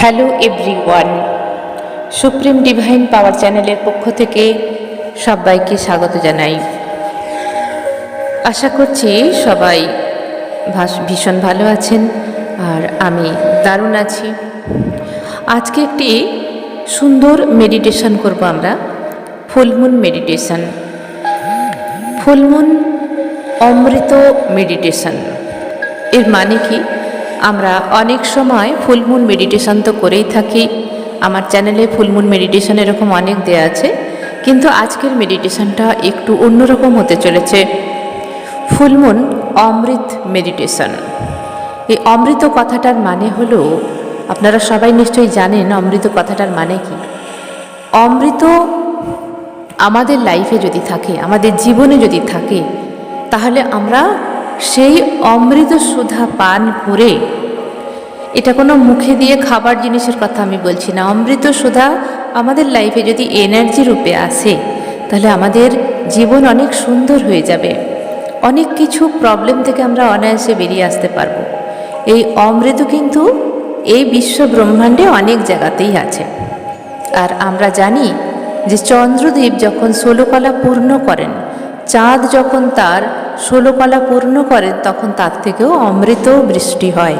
Hello everyone supreme divine power চ্যানেলের পক্ষ থেকে সবাইকে স্বাগত জানাই। আশা করছি সবাই ভীষণ ভালো আছেন আর আমি দারুণ আছি। আজকে একটি সুন্দর মেডিটেশন করব আমরা। Full moon meditation full moon অমৃত মেডিটেশন এর মানে কি? আমরা অনেক সময় ফুলমুন মেডিটেশন তো করেই থাকি। আমার চ্যানেলে ফুলমুন মেডিটেশন এরকম অনেক দেয়া আছে, কিন্তু আজকের মেডিটেশনটা একটু অন্যরকম হতে চলেছে। ফুলমুন অমৃত মেডিটেশন। এই অমৃত কথাটার মানে হলো, আপনারা সবাই নিশ্চয়ই জানেন অমৃত কথাটার মানে কি। অমৃত আমাদের লাইফে যদি থাকে, আমাদের জীবনে যদি থাকে, তাহলে আমরা সেই অমৃত সুধা পান করে এটা কোনো মুখে দিয়ে খাবার জিনিসের কথা আমি বলছি না। অমৃত সুধা আমাদের লাইফে যদি এনার্জি রূপে আসে, তাহলে আমাদের জীবন অনেক সুন্দর হয়ে যাবে। অনেক কিছু প্রবলেম থেকে আমরা অনায়াসে বেরিয়ে আসতে পারব। এই অমৃত কিন্তু এই বিশ্ব ব্রহ্মাণ্ডে অনেক জায়গাতেই আছে। আর আমরা জানি যে চন্দ্রদেব যখন ষোলকলা পূর্ণ করেন, চাঁদ যখন তার ষোলকলা পূর্ণ করেন তখন তার থেকেও অমৃত বৃষ্টি হয়।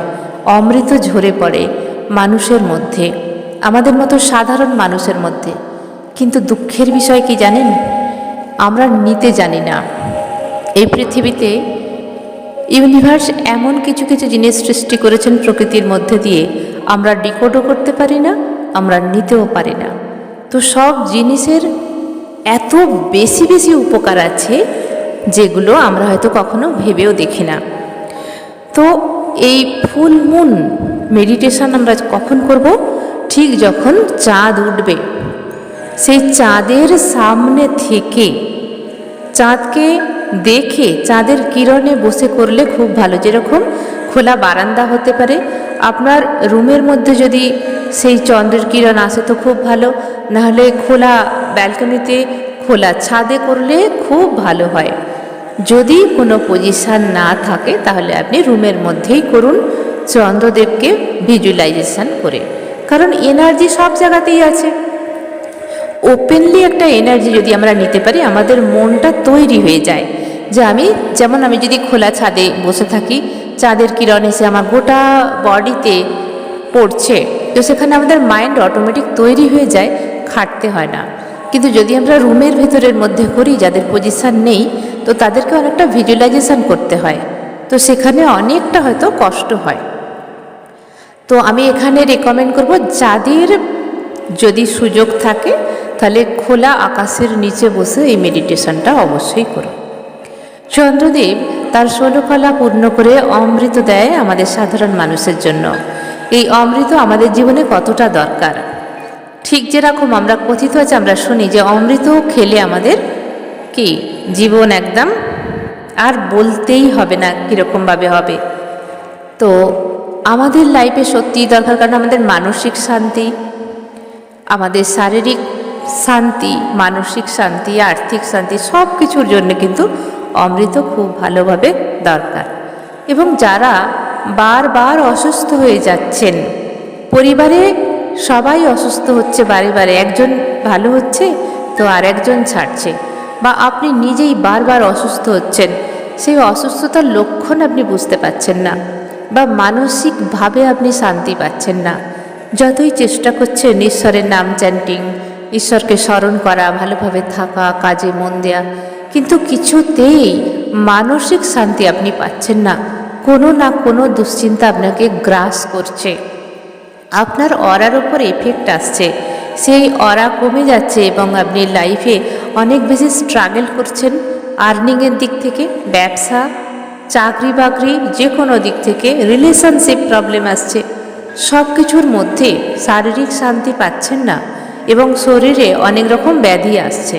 অমৃত ঝরে পড়ে মানুষের মধ্যে, আমাদের মতো সাধারণ মানুষের মধ্যে। কিন্তু দুঃখের বিষয় কি জানেন? আমরা নিতে জানি না। এই পৃথিবীতে ইউনিভার্স এমন কিছু কিছু জিনিস সৃষ্টি করেছেন প্রকৃতির মধ্যে দিয়ে আমরা ডিকোডও করতে পারি না, আমরা নিতেও পারি না। তো সব জিনিসের এত বেশি বেশি উপকার আছে যেগুলো আমরা হয়তো কখনো ভেবেও দেখি না। তো এই ফুল মুন মেডিটেশন আমরা কখন করব? ঠিক যখন চাঁদ উঠবে। সেই চাঁদের সামনে থেকে চাঁদকে দেখে, চাঁদের কিরণে বসে করলে খুব ভালো। যেরকম খোলা বারান্দা হতে পারে। আপনার রুমের মধ্যে যদি সেই চন্দ্রের কিরণ আসে তো খুব ভালো। নাহলে খোলা ব্যালকনিতে খোলা ছাদে করলে খুব ভালো হয়। যদি কোনো পজিশান না থাকে, তাহলে আপনি রুমের মধ্যেই করুন। চন্দ্রদেবকে ভিজুয়ালাইজেশন করে। কারণ এনার্জি সব জায়গাতেই আছে। ওপেনলি একটা এনার্জি যদি আমরা নিতে পারি, আমাদের মনটা তৈরি হয়ে যায়। যে আমি, যেমন আমি যদি খোলা ছাদে বসে থাকি, চাঁদের কিরণ এসে আমার গোটা বডিতে পড়ছে, তো সেখানে আমাদের মাইন্ড অটোমেটিক তৈরি হয়ে যায়, খাটতে হয় না। কিন্তু যদি আমরা রুমের ভেতরের মধ্যে করি, যাদের পজিশান নেই তো তাদেরকে অনেকটা ভিজুয়ালাইজেশন করতে হয়। তো সেখানে অনেকটা হয়তো কষ্ট হয়। তো আমি এখানে রেকমেন্ড করব, যাদের যদি সুযোগ থাকে, তাহলে খোলা আকাশের নিচে বসে এই মেডিটেশনটা অবশ্যই করো। চন্দ্রদেব তার ষোলকলা পূর্ণ করে অমৃত দেয় আমাদের সাধারণ মানুষের জন্য। এই অমৃত আমাদের জীবনে কতটা দরকার? ঠিক যেরকম আমরা কথিত আছে, আমরা শুনি যে অমৃত খেলে আমাদের কি? জীবন একদম আর বলতেই হবে না কীরকমভাবে হবে। তো আমাদের লাইফে সত্যিই দরকার কারণ আমাদের মানসিক শান্তি, আমাদের শারীরিক শান্তি, মানসিক শান্তি, আর্থিক শান্তি সব কিছুর জন্য কিন্তু অমৃত খুব ভালোভাবে দরকার। এবং যারা বারবার অসুস্থ হয়ে যাচ্ছেন, পরিবারে সবাই অসুস্থ হচ্ছে বারে বারে, একজন ভালো হচ্ছে তো আর একজন ছাড়ছে। বা আপনি নিজেই বারবার অসুস্থ হচ্ছেন, সেই অসুস্থতার লক্ষণ আপনি বুঝতে পারছেন না বা মানসিকভাবে আপনি শান্তি পাচ্ছেন না। যতই চেষ্টা করছেন ঈশ্বরের নাম চ্যান্টিং ঈশ্বরকে স্মরণ করা, ভালোভাবে থাকা, কাজে মন দেয়া, কিন্তু কিছুতেই মানসিক শান্তি আপনি পাচ্ছেন না। কোনো না কোনো দুশ্চিন্তা আপনাকে গ্রাস করছে। আপনার অরার ওপর এফেক্ট আসছে। সেই অরা কমে যাচ্ছে এবং আপনি লাইফে অনেক বেশি স্ট্রাগল করছেন আর্নিংয়ের দিক থেকে, ব্যবসা, চাকরি বাকরি যে কোনো দিক থেকে রিলেশনশিপ প্রবলেম আসছে। সব কিছুর মধ্যে শারীরিক শান্তি পাচ্ছেন না এবং শরীরে অনেক রকম ব্যাধি আসছে।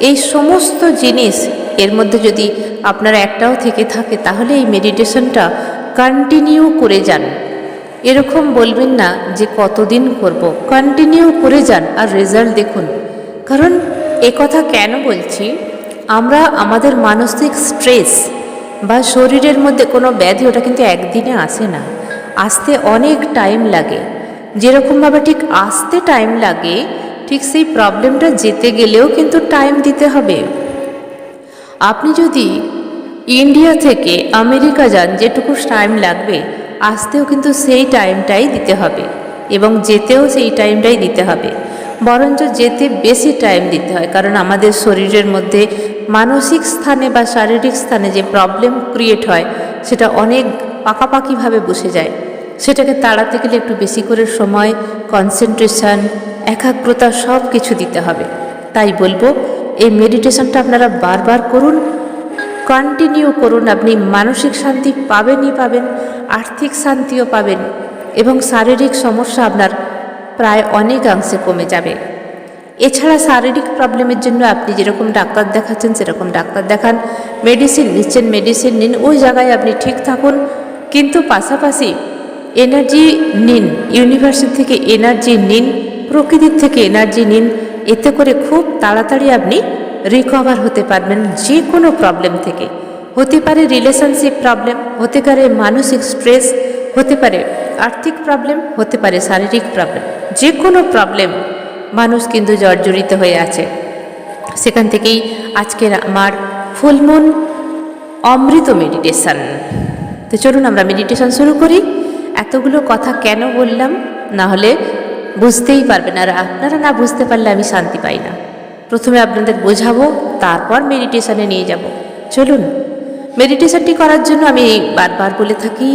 এই সমস্ত জিনিস এর মধ্যে যদি আপনার একটাও থেকে থাকে, তাহলে এই মেডিটেশনটা কন্টিনিউ করে যান। এরকম বলবেন না যে কতদিন করব। কন্টিনিউ করে যান আর রেজাল্ট দেখুন। কারণ কথা কেন বলছি? আমরা আমাদের মানসিক স্ট্রেস বা শরীরের মধ্যে কোনো ব্যাধি ওটা কিন্তু একদিনে আসে না। আসতে অনেক টাইম লাগে। যেরকমভাবে ঠিক আসতে টাইম লাগে, ঠিক সেই প্রবলেমটা যেতে গেলেও কিন্তু টাইম দিতে হবে। আপনি যদি ইন্ডিয়া থেকে আমেরিকা যান, যেটুকু টাইম লাগবে, আসতেও কিন্তু সেই টাইমটাই দিতে হবে এবং যেতেও সেই টাইমটাই দিতে হবে। বরঞ্চ যেতে বেশি টাইম দিতে হয়। কারণ আমাদের শরীরের মধ্যে মানসিক স্থানে বা শারীরিক স্থানে যে প্রবলেম ক্রিয়েট হয়, সেটা অনেক পাকাপাকিভাবে বসে যায়। সেটাকে তাড়াতে গেলে একটু বেশি করে সময় কনসেন্ট্রেশন একাগ্রতা সব কিছু দিতে হবে। তাই বলব, এই মেডিটেশনটা আপনারা বারবার করুন। কন্টিনিউ করুন। আপনি মানসিক শান্তি পাবেনই পাবেন, আর্থিক শান্তিও পাবেন এবং শারীরিক সমস্যা আপনার প্রায় অনেকাংশে কমে যাবে। এছাড়া শারীরিক প্রবলেমের জন্য আপনি যেরকম ডাক্তার দেখাচ্ছেন, সেরকম ডাক্তার দেখান। মেডিসিন নিচ্ছেন মেডিসিন নিন, ওই জায়গায় আপনি ঠিক থাকুন। কিন্তু পাশাপাশি এনার্জি নিন ইউনিভার্সিটি থেকে এনার্জি নিন, প্রকৃতির থেকে এনার্জি নিন, এতে করে খুব তাড়াতাড়ি আপনি রিকভার হতে পারবেন যে কোনো প্রবলেম থেকে। হতে পারে রিলেশনশিপ প্রবলেম হতে পারে মানসিক স্ট্রেস হতে পারে আর্থিক প্রবলেম হতে পারে, শারীরিক প্রবলেম যে কোনো প্রবলেম মানুষ কিন্তু জর্জরিত হয়ে আছে। সেখান থেকেই আজকের আমার ফুলমুন অমৃত মেডিটেশান তো চলুন আমরা মেডিটেশান শুরু করি। এতগুলো কথা কেন বললাম, না হলে বুঝতেই পারবেন, আর আপনারা না বুঝতে পারলে আমি শান্তি পাই না। প্রথমে আপনাদের বোঝাবো, তারপর মেডিটেশানে নিয়ে যাব। চলুন মেডিটেশানটি করার জন্য আমি বারবার বলে থাকি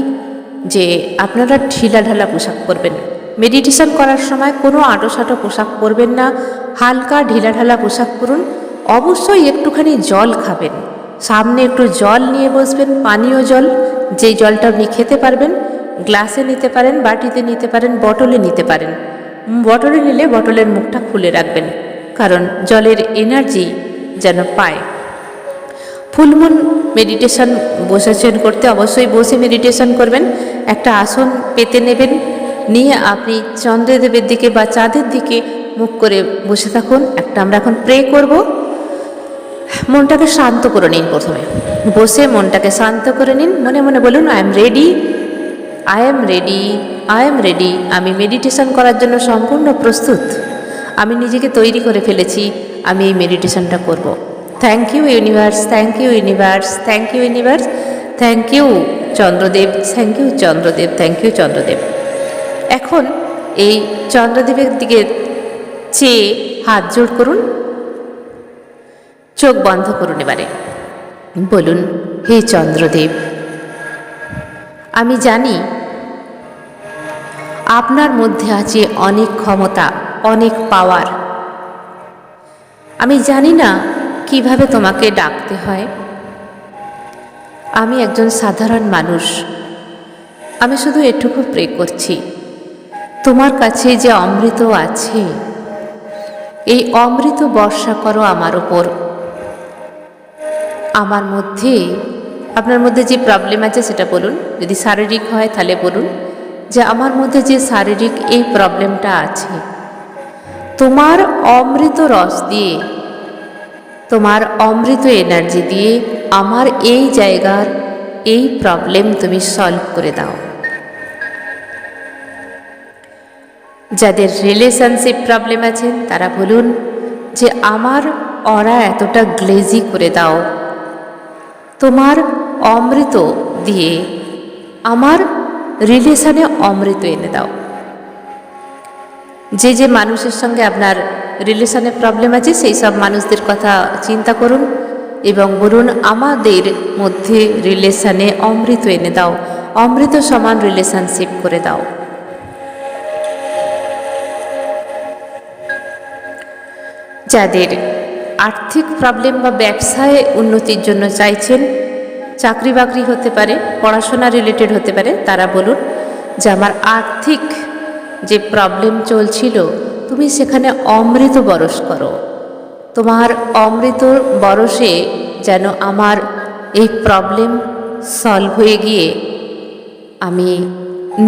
যে আপনারা ঢিলা ঢালা পোশাক পরবেন। মেডিটেশন করার সময় কোনো আঁটোসাঁটো পোশাক পরবেন না। হালকা ঢিলা ঢালা পোশাক পরুন। অবশ্যই একটুখানি জল খাবেন। সামনে একটু জল নিয়ে বসবেন, পানীয় জল। যেই জলটা আপনি খেতে পারবেন, গ্লাসে নিতে পারেন, বাটিতে নিতে পারেন, বটলে নিতে পারেন। বটলে নিলে বটলের মুখটা খুলে রাখবেন। কারণ জলের এনার্জি যেন পায়। ফুলমুন মেডিটেশন বসেছেন করতে অবশ্যই বসে মেডিটেশন করবেন। একটা আসন পেতে নেবেন। নিয়ে আপনি চন্দ্রদেবের দিকে বা চাঁদের দিকে মুখ করে বসে থাকুন। একটা আমরা এখন প্রে করব। মনটাকে শান্ত করে নিন প্রথমে। বসে মনটাকে শান্ত করে নিন। মনে মনে বলুন I am ready I am ready I am ready আমি মেডিটেশন করার জন্য সম্পূর্ণ প্রস্তুত। আমি নিজেকে তৈরি করে ফেলেছি। আমি এই মেডিটেশনটা করব। Thank you universe thank you universe thank you universe thank you Chandradev thank you Chandradev thank you Chandradev এখন এই চন্দ্রদেবের দিকে চেয়ে হাত জোড় করুন। চোখ বন্ধ করুন এবারে। বলুন, হে চন্দ্রদেব আমি জানি আপনার মধ্যে আছে অনেক ক্ষমতা, অনেক পাওয়ার আমি জানি না কীভাবে তোমাকে ডাকতে হয়? আমি একজন সাধারণ মানুষ। আমি শুধু এটুকু প্রে করছি। তোমার কাছে যে অমৃত আছে, এই অমৃত বর্ষা করো আমার ওপর আমার মধ্যে, আপনার মধ্যে যে প্রবলেম আছে সেটা বলুন। যদি শারীরিক হয় তাহলে বলুন যে আমার মধ্যে যে শারীরিক এই প্রবলেমটা আছে, তোমার অমৃত রস দিয়ে তোমার অমৃত এনার্জি দিয়ে আমার এই জায়গার এই প্রবলেম তুমি সলভ করে দাও। যাদের রিলেশনশিপ প্রবলেম আছে, তারা বলুন যে, আমার অরা এতটা গ্লেজি করে দাও। তোমার অমৃত দিয়ে আমার রিলেশনে অমৃত এনে দাও। যে যে মানুষের সঙ্গে আপনার রিলেশনে প্রবলেম আছে, সেই সব মানুষদের কথা চিন্তা করুন এবং বলুন, আমাদের মধ্যে রিলেশনে অমৃত এনে দাও, অমৃত সমান রিলেশনশিপ করে দাও। যাদের আর্থিক প্রবলেম বা ব্যবসায় উন্নতির জন্য চাইছেন চাকরি বাকরি হতে পারে, পড়াশোনা রিলেটেড হতে পারে, তারা বলুন যে, আমার আর্থিক যে প্রবলেম চলছিল, তুমি সেখানে অমৃত বরস করো। তোমার অমৃত বরসে যেন আমার এই প্রবলেম সলভ হয়ে গিয়ে আমি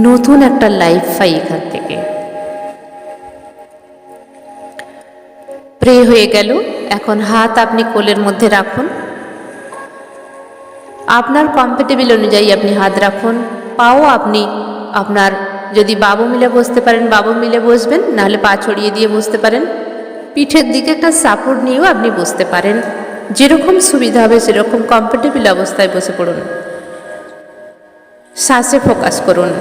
নতুন একটা লাইফ পাই এখান থেকে। প্রে হয়ে গেল, এখন হাত আপনি কোলের মধ্যে রাখুন। আপনার কমফর্টেবল অনুযায়ী আপনি হাত রাখুন, পাও আপনি আপনার যদি বাবু মিলে বসতে পারেন, বাবু মিলে বসবেন, নাহলে পা ছড়িয়ে দিয়ে বসতে পারেন। পিঠের দিকে একটা সাপোর্ট নিয়েও আপনি বসতে পারেন। যেরকম সুবিধা হবে সেরকম কমফোর্টেবল অবস্থায় বসে পড়ুন। শ্বাসে ফোকাস করুন।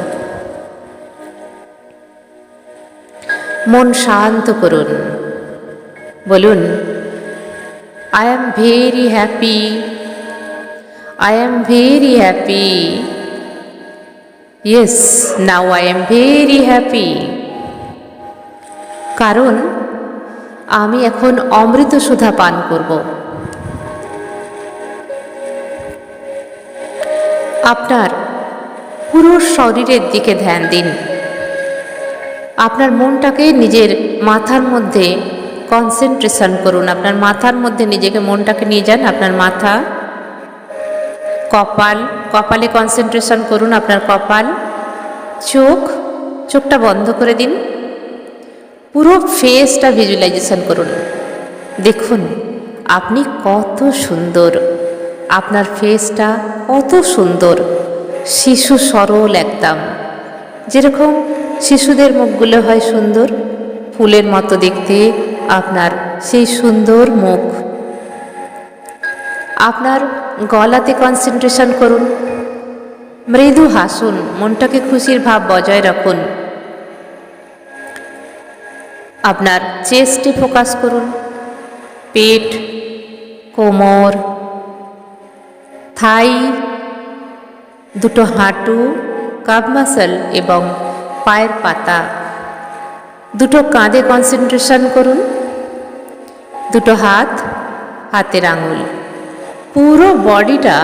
মন শান্ত করুন। বলুন I am very happy I am very happy yes now I am very happy কারণ আমি এখন অমৃত সুধা পান করব। আপনার পুরো শরীরের দিকে ধ্যান দিন। আপনার মনটাকে নিজের মাথার মধ্যে কনসেন্ট্রেশন করুন। আপনার মাথার মধ্যে নিজেকে মনটাকে নিয়ে যান। আপনার মাথা, কপাল কপালে কনসেন্ট্রেশন করুন আপনার কপাল, চোখ, চোখটা বন্ধ করে দিন। পুরো ফেসটা ভিজুয়ালাইজেশন করুন। দেখুন, আপনি কত সুন্দর। আপনার ফেসটা কত সুন্দর। শিশু সরল একদম। যেরকম শিশুদের মুখগুলো হয় সুন্দর, ফুলের মতো দেখতে আপনার সেই সুন্দর মুখ। আপনার গলাতে কনসেন্ট্রেশন করুন। মৃদু হাসুন, মনটাকে খুশির ভাব বজায় রাখুন। আপনার চেস্টে ফোকাস করুন। পেট, কোমর থাই দুটো হাঁটু কাব মাসল এবং পায়ের পাতা। দুটো কাঁধে কনসেন্ট্রেশন করুন। দুটো হাত, হাতের আঙুল। পুরো বডিটা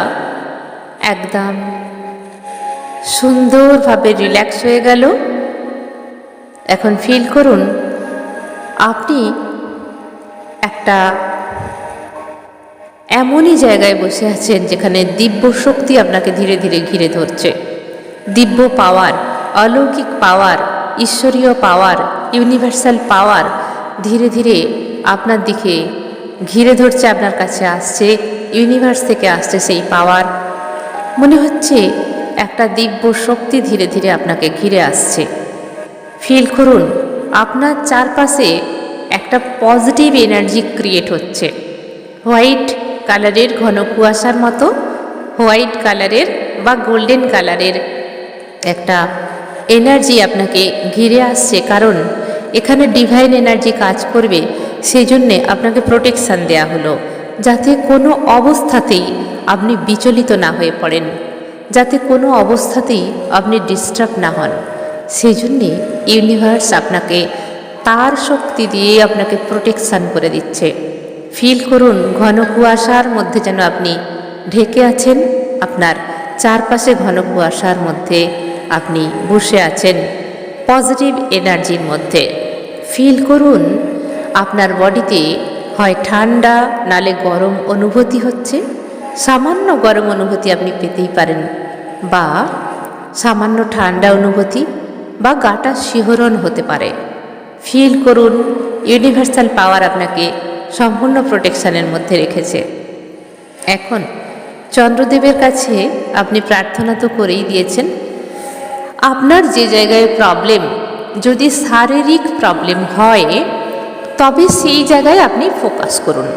একদম সুন্দরভাবে রিল্যাক্স হয়ে গেল। এখন ফিল করুন, আপনি একটা এমনই জায়গায় বসে আছেন যেখানে দিব্য শক্তি আপনাকে ধীরে ধীরে ঘিরে ধরছে। দিব্য পাওয়ার, অলৌকিক পাওয়ার, ঈশ্বরীয় পাওয়ার, ইউনিভার্সাল পাওয়ার ধীরে ধীরে আপনার দিকে ঘিরে ধরছে, আপনার কাছে আসছে। ইউনিভার্স থেকে আসছে সেই পাওয়ার মনে হচ্ছে একটা দিব্য শক্তি ধীরে ধীরে আপনাকে ঘিরে আসছে। ফিল করুন, আপনার চারপাশে একটা পজিটিভ এনার্জি ক্রিয়েট হচ্ছে। হোয়াইট কালারের ঘন কুয়াশার মতো হোয়াইট কালারের বা গোল্ডেন কালারের একটা এনার্জি আপনাকে ঘিরে আসছে। কারণ এখানে ডিভাইন এনার্জি কাজ করবে সেই জন্যে আপনাকে প্রোটেকশান দেয়া হলো। যাতে কোনো অবস্থাতেই আপনি বিচলিত না হয়ে পড়েন, যাতে কোনো অবস্থাতেই আপনি ডিস্টার্ব না হন। সেই জন্যে ইউনিভার্স আপনাকে তার শক্তি দিয়ে আপনাকে প্রোটেকশান করে দিচ্ছে। ফিল করুন, ঘন কুয়াশার মধ্যে যেন আপনি ঢেকে আছেন, আপনার চারপাশে ঘন কুয়াশার মধ্যে আপনি বসে আছেন পজিটিভ এনার্জির মধ্যে। ফিল করুন, আপনার বডিতে হয় ঠান্ডা, নালে গরম অনুভূতি হচ্ছে। সামান্য গরম অনুভূতি আপনি পেতেই পারেন। বা সামান্য ঠান্ডা অনুভূতি বা গাটা শিহরণ হতে পারে। ফিল করুন, ইউনিভার্সাল পাওয়ার আপনাকে সম্পূর্ণ প্রোটেকশানের মধ্যে রেখেছে। এখন, চন্দ্রদেবের কাছে আপনি প্রার্থনা তো করেই দিয়েছেন। আপনার যে জায়গায় প্রবলেম যদি শারীরিক প্রবলেম হয় তবে সেই জায়গায় আপনি ফোকাস করুন।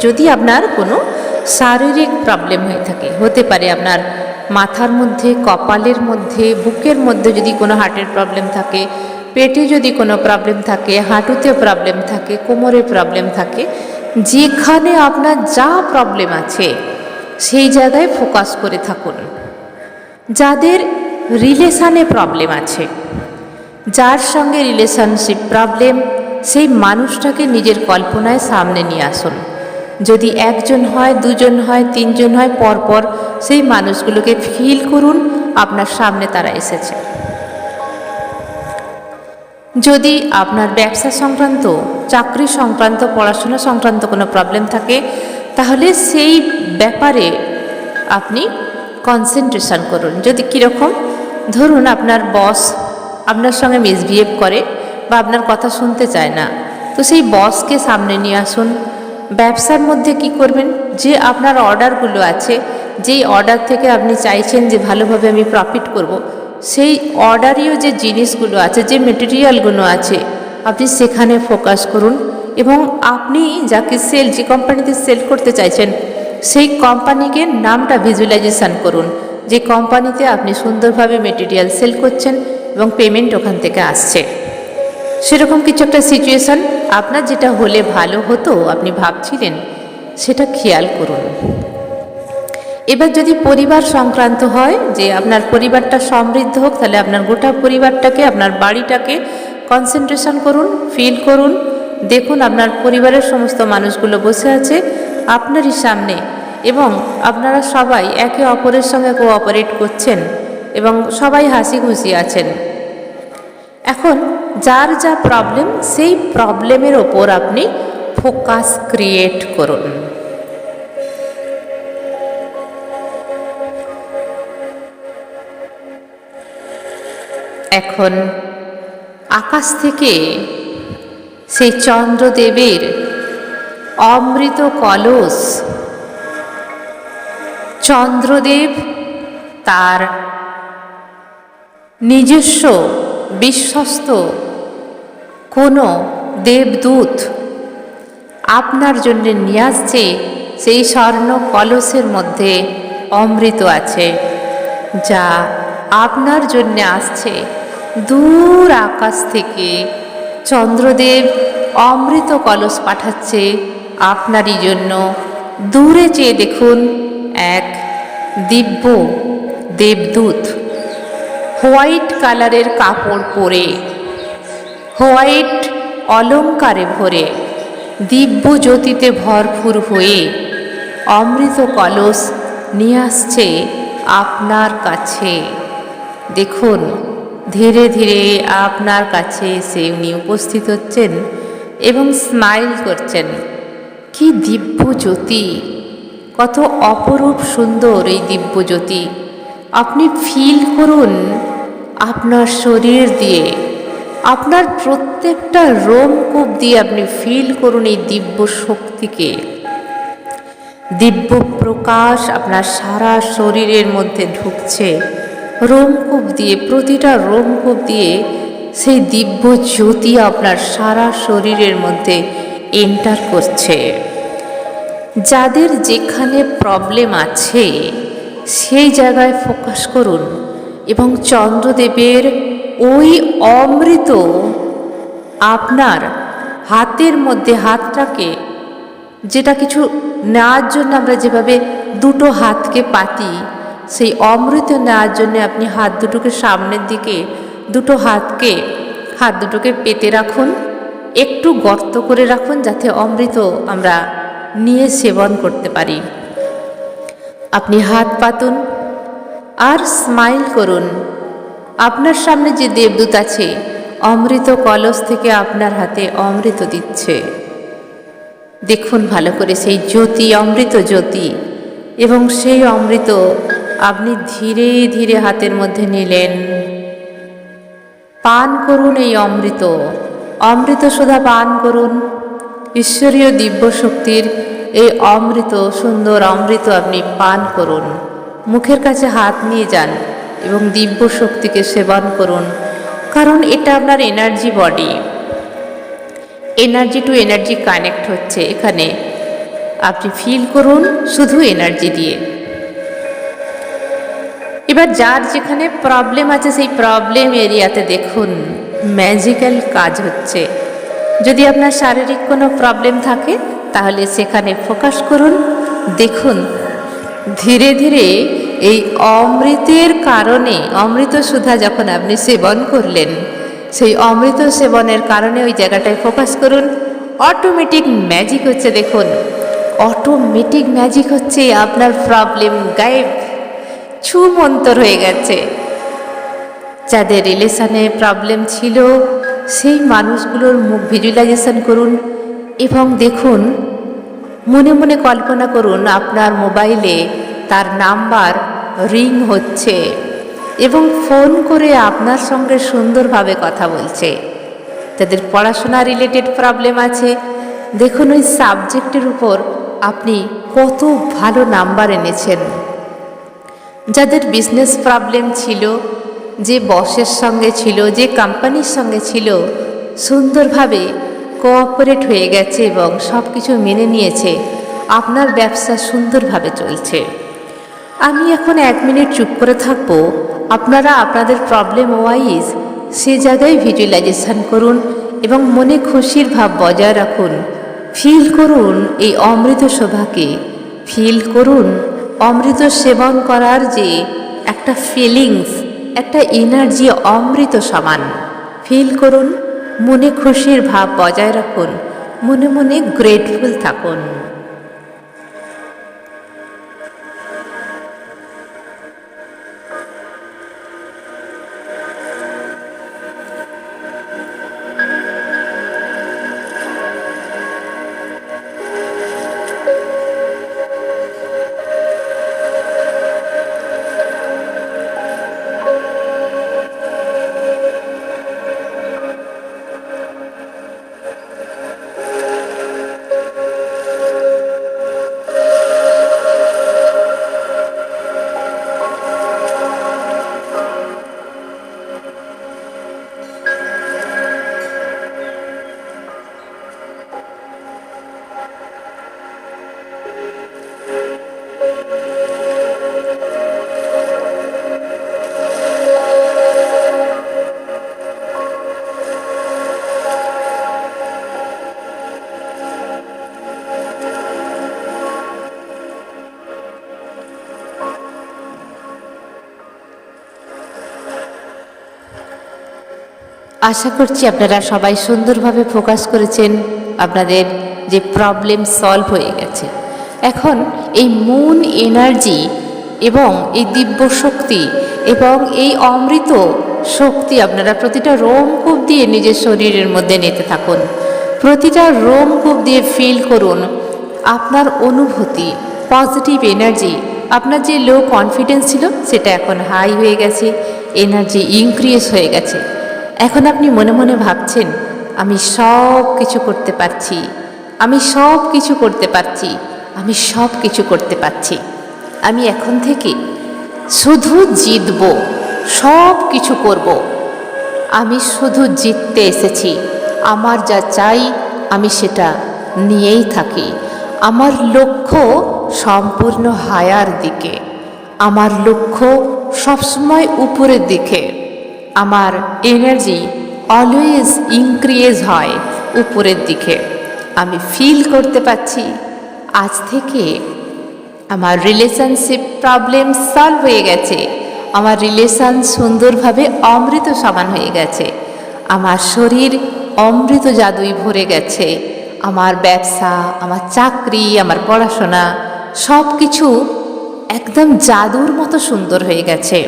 যদি আপনার কোনো শারীরিক প্রবলেম হয়ে থাকে, হতে পারে আপনার মাথার মধ্যে, কপালের মধ্যে, বুকের মধ্যে যদি কোনো হার্টের প্রবলেম থাকে, পেটে যদি কোনো প্রবলেম থাকে, হাঁটুতে প্রবলেম থাকে, কোমরে প্রবলেম থাকে, যেখানে আপনার যা প্রবলেম আছে, সেই জায়গায় ফোকাস করে থাকুন। যাদের রিলেশানে প্রবলেম আছে, যার সঙ্গে রিলেশনশিপ প্রবলেম সেই মানুষটাকে নিজের কল্পনায় সামনে নিয়ে আসুন। যদি একজন হয়, দুজন হয়, তিনজন হয়, পরপর সেই মানুষগুলোকে ফিল করুন, আপনার সামনে তারা এসেছে। যদি আপনার ব্যবসা সংক্রান্ত, চাকরি সংক্রান্ত, পড়াশোনা সংক্রান্ত কোনো প্রবলেম থাকে, তাহলে সেই ব্যাপারে আপনি কনসেন্ট্রেশন করুন। যদি কীরকম, ধরুন আপনার বস আপনার সঙ্গে মিসবিহেভ করে বা আপনার কথা শুনতে চায় না। তো সেই বসকে সামনে নিয়ে আসুন। ব্যবসার মধ্যে কি করবেন? যে আপনার অর্ডারগুলো আছে, যেই অর্ডার থেকে আপনি চাইছেন যে ভালোভাবে আমি প্রফিট করব, সেই অর্ডারীয় যে জিনিসগুলো আছে, যে মেটেরিয়ালগুলো আছে, আপনি সেখানে ফোকাস করুন এবং আপনি যাকে সেল যে কোম্পানিতে সেল করতে চাইছেন, সেই কোম্পানিকে নামটা ভিজুয়ালাইজেশন করুন। যে কোম্পানিতে আপনি সুন্দরভাবে মেটেরিয়াল সেল করছেন এবং পেমেন্ট ওখান থেকে আসছে। সেরকম কিছু একটা সিচুয়েশান আপনার যেটা হলে ভালো হতো, আপনি ভাবছিলেন, সেটা খেয়াল করুন। এবার যদি পরিবার সংক্রান্ত হয়, যে আপনার পরিবারটা সমৃদ্ধ হোক, তাহলে আপনার গোটা পরিবারটাকে, আপনার বাড়িটাকে কনসেন্ট্রেশন করুন ফিল করুন। দেখুন আপনার পরিবারের সমস্ত মানুষগুলো বসে আছে, আপনারই সামনে এবং আপনারা সবাই একে অপরের সঙ্গে কোঅপারেট করছেন এবং সবাই হাসি খুশি আছেন। এখন যার যা প্রবলেম সেই প্রবলেমের ওপর আপনি ফোকাস ক্রিয়েট করুন। এখন আকাশ থেকে সেই চন্দ্রদেবের অমৃত কলস, চন্দ্রদেব তার নিজস্ব বিশ্বস্ত কোনো দেবদূত আপনার জন্য নিয়ে আসছে সেই স্বর্ণ কলসের মধ্যে অমৃত আছে, যা আপনার জন্য আসছে। দূর আকাশ থেকে চন্দ্রদেব অমৃত কলস পাঠাচ্ছে আপনারই জন্য। দূরে চেয়ে দেখুন এক দিব্য দেবদূত। হোয়াইট কালারের কাপড় পরে, হোয়াইট অলঙ্কারে ভরে, দিব্য জ্যোতিতে ভরপুর হয়ে অমৃত কলস নিয়ে আসছে আপনার কাছে। দেখুন, ধীরে ধীরে আপনার কাছে এসে উনি উপস্থিত হচ্ছেন এবং স্মাইল করছেন। কি দিব্য জ্যোতি! কত অপরূপ সুন্দর এই দিব্য জ্যোতি! আপনি ফিল করুন আপনার শরীর দিয়ে। আপনার প্রত্যেকটা রোমকূপ দিয়ে আপনি ফিল করুন এই দিব্য শক্তিকে। দিব্য প্রকাশ আপনার সারা শরীরের মধ্যে ঢুকছে। রোমকূপ দিয়ে, প্রতিটা রোমকূপ দিয়ে সেই দিব্য জ্যোতি আপনার সারা শরীরের মধ্যে এন্টার করছে। যাদের যেখানে প্রবলেম আছে সেই জায়গায় ফোকাস করুন এবং চন্দ্রদেবের ওই অমৃত আপনার হাতের মধ্যে হাতটাকে, যেটা কিছু নেওয়ার জন্য আমরা যেভাবে দুটো হাতকে পাতি, সেই অমৃত নেওয়ার জন্য আপনি হাত দুটোকে সামনের দিকে, দুটো হাতকে, হাত দুটোকে পেতে রাখুন, একটু গর্ত করে রাখুন যাতে অমৃত আমরা নিয়ে সেবন করতে পারি। আপনি হাত পাতুন আর স্মাইল করুন। আপনার সামনে যে দেবদূত আছে, অমৃত কলস থেকে আপনার হাতে অমৃত দিচ্ছে। দেখুন ভালো করে সেই জ্যোতি, অমৃত জ্যোতি। এবং সেই অমৃত আপনি ধীরে ধীরে হাতের মধ্যে নিলেন। পান করুন এই অমৃত। অমৃত সুধা পান করুন। ঈশ্বরীয় দিব্য শক্তির এই অমৃত, সুন্দর অমৃত আপনি পান করুন। মুখের কাছে হাত নিয়ে যান এবং দিব্য শক্তিকে সেবন করুন, কারণ এটা আপনার energy body energy to energy connect হচ্ছে এখানে। আপনি ফিল করুন শুধু এনার্জি দিয়ে। এবার যার যেখানে প্রবলেম আছে সেই প্রবলেম এরিয়াতে দেখুন ম্যাজিক্যাল কাজ হচ্ছে। যদি আপনার শারীরিক কোনো প্রবলেম থাকে তাহলে সেখানে ফোকাস করুন। দেখুন, ধীরে ধীরে এই অমৃতের কারণে, অমৃত সুধা যখন আপনি সেবন করলেন, সেই অমৃত সেবনের কারণে ওই জায়গাটায় ফোকাস করুন। অটোমেটিক ম্যাজিক হচ্ছে দেখুন। অটোমেটিক ম্যাজিক হচ্ছে আপনার প্রবলেম গায়েব ছুমন্তর হয়ে গেছে। যাদের রিলেশনে প্রবলেম ছিল, সেই মানুষগুলোর মুখ ভিজুয়ালাইজেশন করুন। এবং দেখুন, মনে মনে কল্পনা করুন আপনার মোবাইলে তার নাম্বার রিং হচ্ছে এবং ফোন করে আপনার সঙ্গে সুন্দরভাবে কথা বলছে। তাদের পড়াশোনা রিলেটেড প্রবলেম আছে। দেখুন, ওই সাবজেক্টের উপর আপনি কত ভালো নাম্বার এনেছেন। যাদের বিজনেস প্রবলেম ছিল, যে বসের সঙ্গে ছিল, যে কোম্পানির সঙ্গে ছিল, সুন্দরভাবে কোঅপারেট হয়ে গেছে এবং সব কিছু মেনে নিয়েছে। আপনার ব্যবসা সুন্দরভাবে চলছে। আমি এখন এক মিনিট চুপ করে থাকব। আপনারা আপনাদের প্রবলেম ওয়াইজ সে জায়গায় ভিজুয়ালাইজেশন করুন এবং মনে খুশির ভাব বজায় রাখুন। ফিল করুন এই অমৃত শোভাকে। ফিল করুন অমৃত সেবন করার যে একটা ফিলিংস একটা এনার্জি অমৃত সমান। ফিল করুন মনে খুশির ভাব বজায় রাখুন মনে মনে গ্রেটফুল থাকুন। আশা করছি আপনারা সবাই সুন্দরভাবে ফোকাস করেছেন আপনাদের যে প্রবলেম সলভ হয়ে গেছে। এখন এই মুন এনার্জি এবং এই দিব্য শক্তি এবং এই অমৃত শক্তি আপনারা প্রতিটা রোমকূপ দিয়ে নিজের শরীরের মধ্যে নিতে থাকুন। প্রতিটা রোমকূপ দিয়ে ফিল করুন। আপনার অনুভূতি পজিটিভ এনার্জি আপনার যে লো কনফিডেন্স ছিল সেটা এখন হাই হয়ে গেছে এনার্জি ইনক্রিজ হয়ে গেছে। এখন আপনি মনে মনে ভাবছেন, আমি সব কিছু করতে পারছি, আমি সব কিছু করতে পারছি, আমি সব কিছু করতে পারছি। আমি এখন থেকে শুধু জিতব সব কিছু করব। আমি শুধু জিততে এসেছি, আমার যা চাই আমি সেটা নিয়েই থাকি। আমার লক্ষ্য সম্পূর্ণ হায়ার দিকে, আমার লক্ষ্য সবসময় উপরের দিকে। আমার এনার্জি অলওয়েজ ইনক্রিজ হয় উপরের দিকে। আমি ফিল করতে পারছি। আজ থেকে আমার রিলেশনশিপ প্রবলেম সলভ হয়ে গেছে। আমার রিলেশন সুন্দরভাবে অমৃত সমান হয়ে গেছে। আমার শরীর অমৃত জাদুই ভরে গেছে। আমার ব্যবসা, আমার চাকরি, আমার পড়াশোনা সব কিছু একদম জাদুর মতো সুন্দর হয়ে গেছে।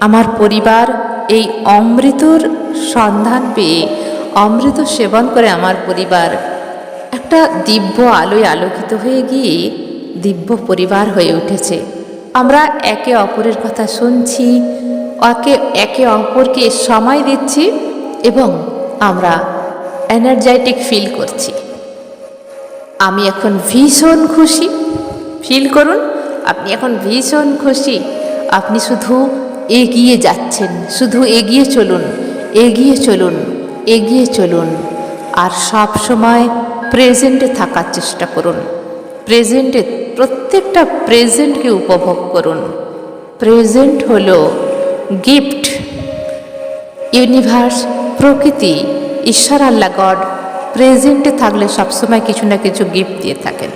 আমার পরিবার এই অমৃতর সন্ধান পেয়ে অমৃত সেবন করে আমার পরিবার। একটা দিব্য আলোয় আলোকিত হয়ে গিয়ে দিব্য পরিবার হয়ে উঠেছে। আমরা একে অপরের কথা শুনছি একে একে অপরকে সময় দিচ্ছি এবং আমরা এনার্জাইটিক ফিল করছি। আমি এখন ভীষণ খুশি। ফিল করুন, আপনি এখন ভীষণ খুশি। আপনি শুধু এগিয়ে যাচ্ছেন। শুধু এগিয়ে চলুন এগিয়ে চলুন এগিয়ে চলুন। আর সব সময় প্রেজেন্টে থাকার চেষ্টা করুন। প্রেজেন্টে, প্রত্যেকটা প্রেজেন্টকে উপভোগ করুন। প্রেজেন্ট হল গিফট। ইউনিভার্স, প্রকৃতি, ঈশ্বর আল্লাহ গড, প্রেজেন্টে থাকলে সবসময় কিছু না কিছু গিফট দিয়ে থাকেন।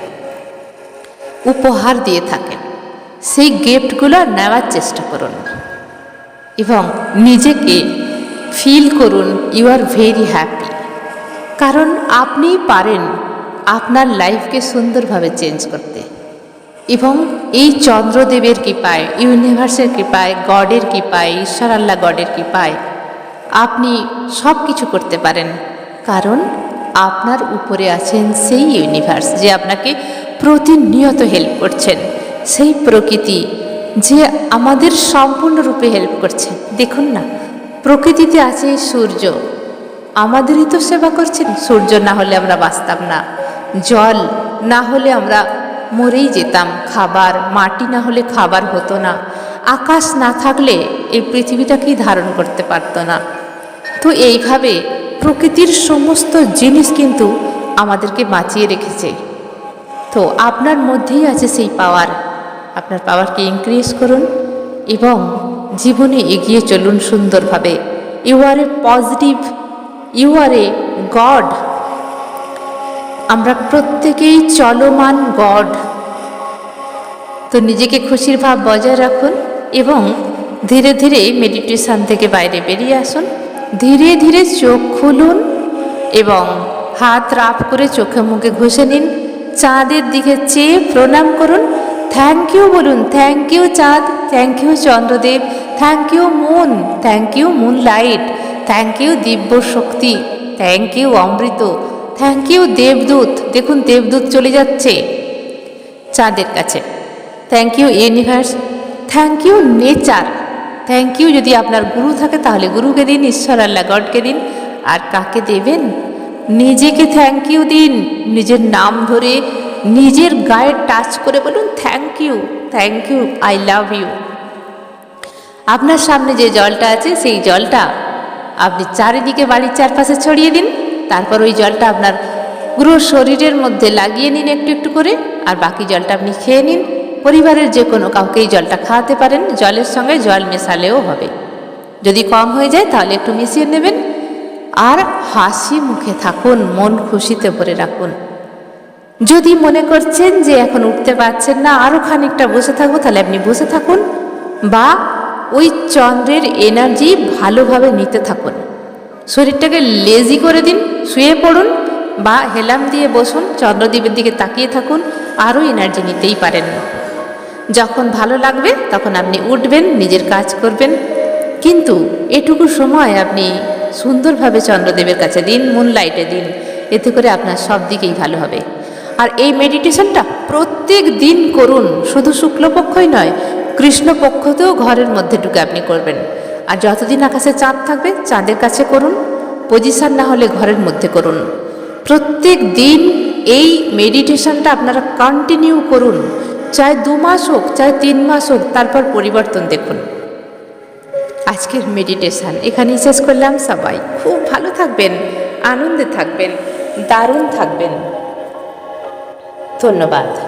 উপহার দিয়ে থাকেন। সেই গিফটগুলো নেওয়ার চেষ্টা করুন। এবং নিজেকে ফিল করুন ইউ আর ভেরি হ্যাপি কারণ আপনি পারেন আপনার লাইফকে সুন্দরভাবে চেঞ্জ করতে। এবং এই চন্দ্রদেবের কৃপায় ইউনিভার্সের কৃপায় গডের কৃপায়, ঈশ্বর আল্লাহ গডের কৃপায়, আপনি সব কিছু করতে পারেন। কারণ আপনার উপরে আছেন সেই ইউনিভার্স যে আপনাকে প্রতিনিয়ত হেল্প করছেন। সেই প্রকৃতি যে আমাদের সম্পূর্ণরূপে হেল্প করছে। দেখুন না, প্রকৃতিতে আছে সূর্য। আমাদেরই তো সেবা করছেন। সূর্য না হলে আমরা বাঁচতাম না। জল না হলে আমরা মরেই যেতাম। খাবার, মাটি না হলে খাবার হতো না। আকাশ না থাকলে এই পৃথিবীটাকেই ধারণ করতে পারতো না। তো এইভাবে প্রকৃতির সমস্ত জিনিস কিন্তু আমাদেরকে বাঁচিয়ে রেখেছে। তো আপনার মধ্যেই আছে সেই পাওয়ার আপনার পাওয়ারকে ইনক্রিজ করুন এবং জীবনে এগিয়ে চলুন সুন্দরভাবে। You are a positive you are a god আমরা প্রত্যেকেই চলমান গড তো নিজেকে খুশির ভাব বজায় রাখুন এবং ধীরে ধীরে মেডিটেশন থেকে বাইরে বেরিয়ে আসুন। ধীরে ধীরে চোখ খুলুন এবং হাত রাফ করে চোখে মুখে ঘষে নিন। চাঁদের দিকে চেয়ে প্রণাম করুন। থ্যাংক ইউ বলুন থ্যাংক ইউ চাঁদ thank you Chandradev thank you moon thank you moonlight thank you দিব্য শক্তি থ্যাংক ইউ অমৃত থ্যাংক ইউ দেবদূত দেখুন দেবদূত চলে যাচ্ছে চাঁদের কাছে thank you universe thank you nature thank you যদি আপনার গুরু থাকে তাহলে গুরুকে দিন ঈশ্বর আল্লাহ গডকে দিন আর কাকে দেবেন নিজেকে থ্যাংক ইউ দিন নিজের নাম ধরে নিজের গায়ে টাচ করে বলুন thank you thank you I love you আপনার সামনে যে জলটা আছে, সেই জলটা আপনি চারিদিকে বাড়ির চারপাশে ছড়িয়ে দিন, তারপর ওই জলটা আপনার পুরো শরীরের মধ্যে লাগিয়ে নিন একটু একটু করে, আর বাকি জলটা আপনি খেয়ে নিন। পরিবারের যে কোনো কাউকে এই জলটা খাওয়াতে পারেন, জলের সঙ্গে জল মেশালেও হবে। যদি কম হয়ে যায়, তাহলে একটু মিশিয়ে নেবেন। আর হাসি মুখে থাকুন, মন খুশিতে ভরে রাখুন। যদি মনে করছেন যে এখন উঠতে পারছেন না আরও খানিকটা বসে থাকব তাহলে আপনি বসে থাকুন বা ওই চন্দ্রের এনার্জি ভালোভাবে নিতে থাকুন। শরীরটাকে লেজি করে দিন, শুয়ে পড়ুন বা হেলাম দিয়ে বসুন, চন্দ্রদ্বীপের দিকে তাকিয়ে থাকুন আরও এনার্জি নিতেই পারেন। যখন ভালো লাগবে, তখন আপনি উঠবেন, নিজের কাজ করবেন। কিন্তু এটুকু সময় আপনি সুন্দরভাবে চন্দ্রদেবের কাছে দিন মুন লাইটে দিন, এতে করে আপনার সব দিকেই ভালো হবে। আর এই মেডিটেশনটা প্রত্যেক দিন করুন। শুধু শুক্লপক্ষই নয়, কৃষ্ণপক্ষতেও ঘরের মধ্যে ঢুকে আপনি করবেন। আর যতদিন আকাশে চাঁদ থাকবে, চাঁদের কাছে করুন। পজিশন না হলে ঘরের মধ্যে করুন। প্রত্যেক দিন এই মেডিটেশনটা আপনারা কন্টিনিউ করুন। চাই দু মাস হোক, চাই তিন মাস হোক, তারপর পরিবর্তন দেখুন। আজকের মেডিটেশন এখানেই শেষ করলাম সবাই। খুব ভালো থাকবেন, আনন্দে থাকবেন, দারুণ থাকবেন। ধন্যবাদ।